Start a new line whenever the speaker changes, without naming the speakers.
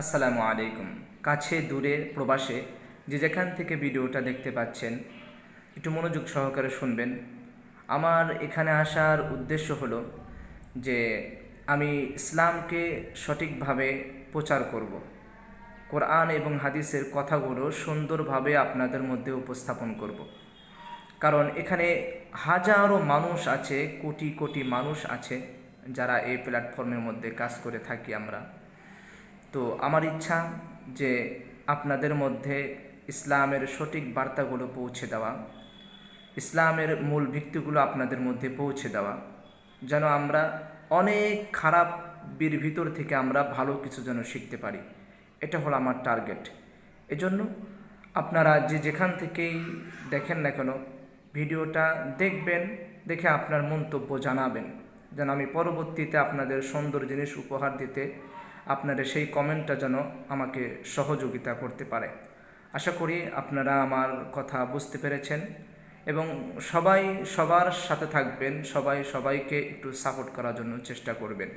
আসসালামু আলাইকুম কাছে, দূরে, প্রবাসে যে যেখান থেকে ভিডিওটা দেখতে পাচ্ছেন, একটু মনোযোগ সহকারে শুনবেন আমার এখানে আসার উদ্দেশ্য হলো যে আমি ইসলামকে সঠিকভাবে প্রচার করব। কোরআন এবং হাদিসের কথাগুলো সুন্দরভাবে আপনাদের মধ্যে উপস্থাপন করব। কারণ এখানে হাজারো মানুষ আছে, কোটি কোটি মানুষ আছে যারা এই প্ল্যাটফর্মের মধ্যে কাজ করে থাকি আমরা তো আমার ইচ্ছা যে আপনাদের মধ্যে ইসলামের সঠিক বার্তাগুলো পৌঁছে দেওয়া, ইসলামের মূল ভিত্তিগুলো আপনাদের মধ্যে পৌঁছে দেওয়া, যেন আমরা অনেক খারাপ বীর ভিতর থেকে আমরা ভালো কিছু যেন শিখতে পারি। এটা হলো আমার টার্গেট। এজন্য আপনারা যে যেখান থেকেই দেখেন না কেন, ভিডিওটা দেখবেন, দেখে আপনার মন্তব্য জানাবেন। যেন আমি পরবর্তীতে আপনাদের সুন্দর জিনিস উপহার দিতে আপনারা সেই কমেন্টটা যেন আমাকে সহযোগিতা করতে পারে। আশা করি আপনারা আমার কথা বুঝতে পেরেছেন এবং সবাই সবার সাথে থাকবেন, সবাই সবাইকে একটু সাপোর্ট করার জন্য চেষ্টা করবেন।